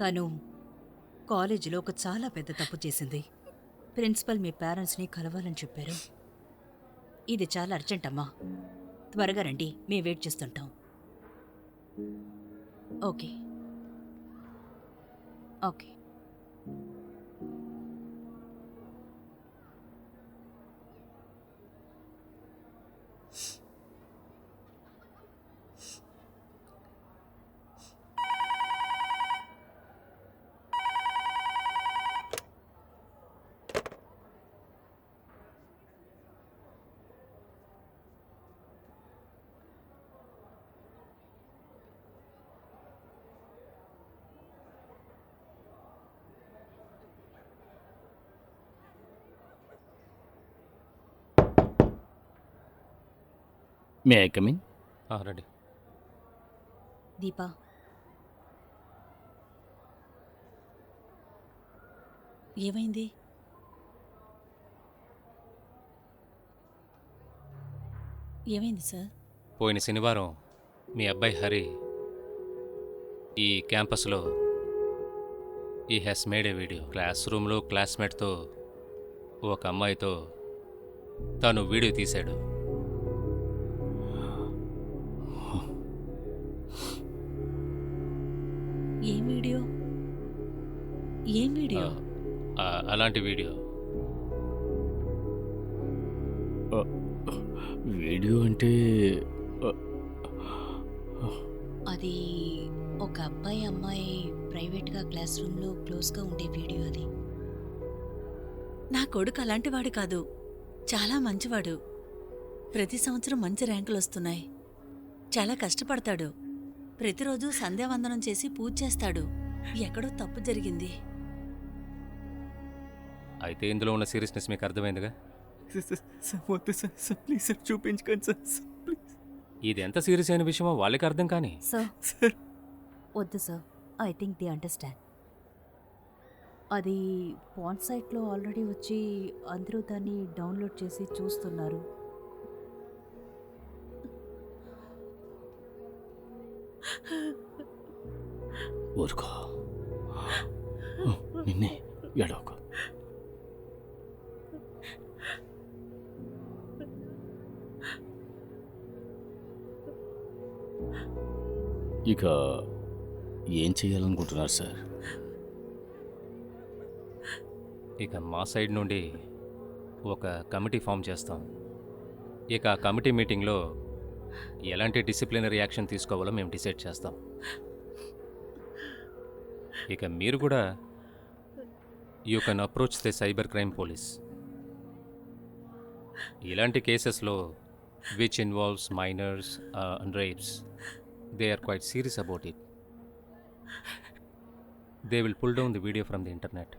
తను కాలేజీలో ఒక చాలా పెద్ద తప్పు చేసింది. ప్రిన్సిపల్ మీ పేరెంట్స్ని కలవాలని చెప్పారు. ఇది చాలా అర్జెంట్ అమ్మా. త్వరగా రండి మేము వెయిట్ చేస్తుంటాం. Okay. Okay. May I come in ఆ, రండి దీపా ఏమైంది? ఏమైంది సార్? పోయిన శనివారం మీ అబ్బాయి హరి ఈ క్యాంపస్లో he has made a video class రూమ్లో క్లాస్మేట్తో ఒక అమ్మాయితో తను వీడియో తీశాడు. ఏం వీడియో? ఏం వీడియో? అలాంటి వీడియో. వీడియో అంటే అది ఒక అబ్బాయి అమ్మాయి ప్రైవేట్గా క్లాస్ రూమ్లో క్లోజ్గా ఉండే వీడియో అది. నా కొడుకు అలాంటివాడు కాదు. చాలా మంచివాడు. ప్రతి సంవత్సరం మంచి ర్యాంకులు వస్తున్నాయి చాలా కష్టపడతాడు. ప్రతిరోజు సంధ్యావందనం చేసి పూజ చేస్తాడు. ఎక్కడో తప్పు జరిగింది. అయితే ఇందులో ఉన్న సీరియస్నెస్ మీకు అర్థమైందిగా? సార్, సార్, సార్, వద్దు సార్ సార్ ప్లీజ్ సార్ చూపించకండి సార్ సార్ ప్లీజ్ ఇది ఎంత సీరియస్ అయిన విషయమో వాళ్ళకి అర్థం కానీ. సార్ సార్ వద్దు sir I think the understand అది పాన్ సైట్లో ఆల్రెడీ వచ్చి అందరూ దాన్ని డౌన్లోడ్ చేసి చూస్తున్నారు. ఊరుకో. నిన్నే ఎడవకు ఇక ఏం చేయాలనుకుంటున్నారు సార్? ఇక మా సైడ్ నుండి ఒక కమిటీ ఫామ్ చేస్తాం. ఇక ఆ కమిటీ మీటింగ్లో ఎలాంటి డిసిప్లినరీ యాక్షన్ తీసుకోవాలో మేము డిసైడ్ చేస్తాం. ఇక మీరు కూడా you can approach the cyber crime police. ఇలాంటి కేసెస్లో which involves minors and rapes they are quite serious about it they will pull down the video from the internet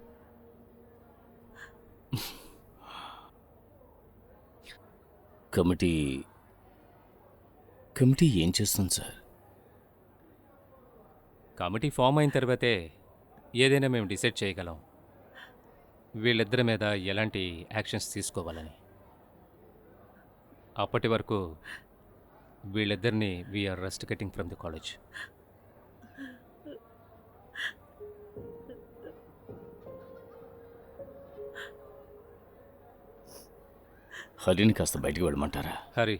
committee committee ఏం చేస్తుంది సార్? కమిటీ ఫామ్ అయిన తర్వాతే ఏదైనా మేము decide చేయగలం. వీళ్ళిద్దరి మీద ఎలాంటి యాక్షన్స్ తీసుకోవాలని. అప్పటి వరకు వీళ్ళిద్దరిని we are rusticating from the college హరిని కాస్త బయటికి వెళ్ళమంటారా? హరి.